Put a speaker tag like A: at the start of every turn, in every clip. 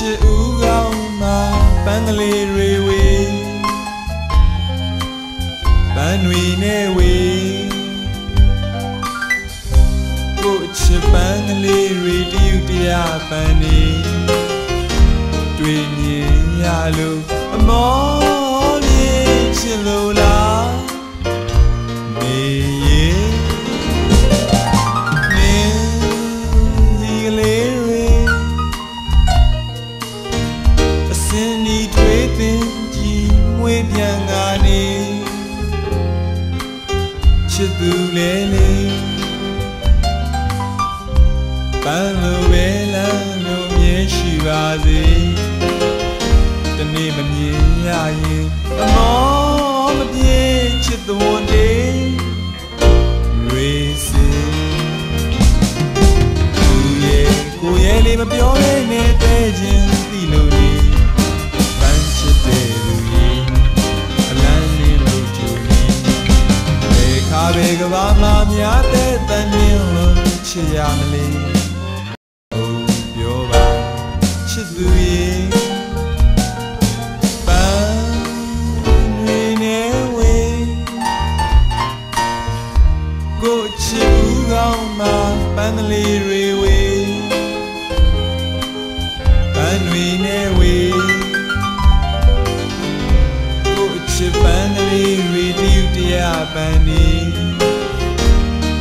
A: ရှစ်ဦးကောင်းမှာပန်းကလေးတွေဝေပန်းတွေနဲ့ဝေကိုချစ်ပန်းကလေးတွေတယူတရားပန်းနေတွေ့မြင်ရလို့အမော လေလေပန်းလိုပဲလမ်းလိုမြဲရှိပါစေတနေ့မမြင်ရရင်အမောမပြေချစ်သွန်တေရေစီသူရဲ့ကိုယ်ရဲ့လေးမပြောရနဲ့တဲ့ချင်းသိလို့နေ ဘေခါဘေကဘာမှများတဲ့တန်မြင်လို့ချစ်ရမလဲဟုတ်ပြောပါချစ်သူရဲ့ပန်းတွေနဲ့ဝေးကိုချစ်ဦးကောင်းမှာပန်းကလေးတွေဝေးပန်းတွေနဲ့ဝေးကိုချစ်ပန်းကလေးတွေတယူတ ရားပန်းနေ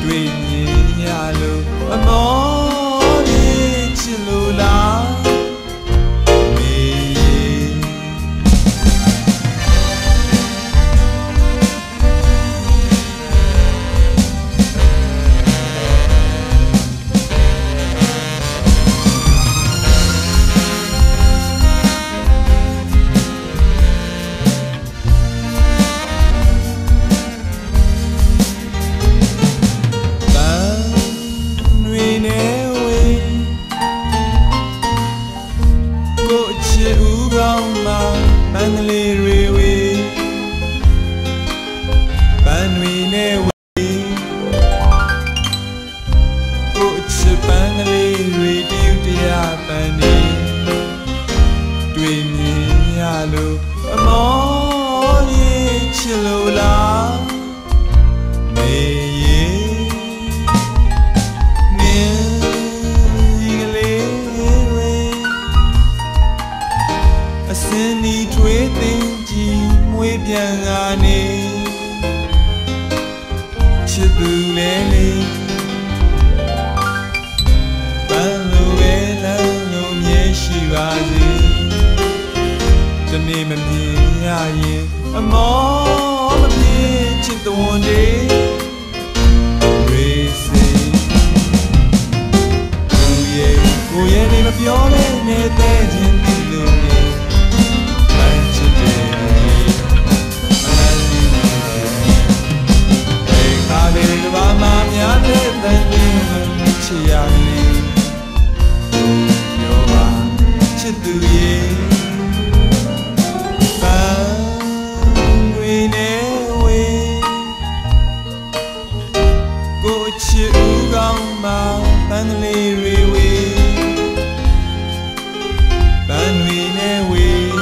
A: တွေ့မြင်ရလို့အမော လို့အမောလေးချစ်လို့လားမေရေနင်းဒီကလေးတွေအစင်းဒီထွေးသိင်ကြည်မွေးပြန်ကနေချစ်သူလဲလေပန်းလိုပဲလမ်းလိုမြဲရှိပါစေတ နေ့မမြင်ရရင်အမောမပြေချစ်သွန်တေ ဦးကောင်းမှာပန်းကလေးတွေဝေးပန်းတွေနဲ့ဝေး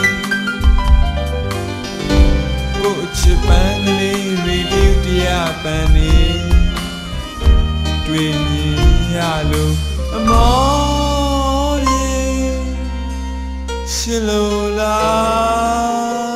A: ကိုချစ်ပန်းကလေးတွေဒီတရားပန်းနေတွေ့မြင်ရလို့အမော်ရီချစ်လို့လား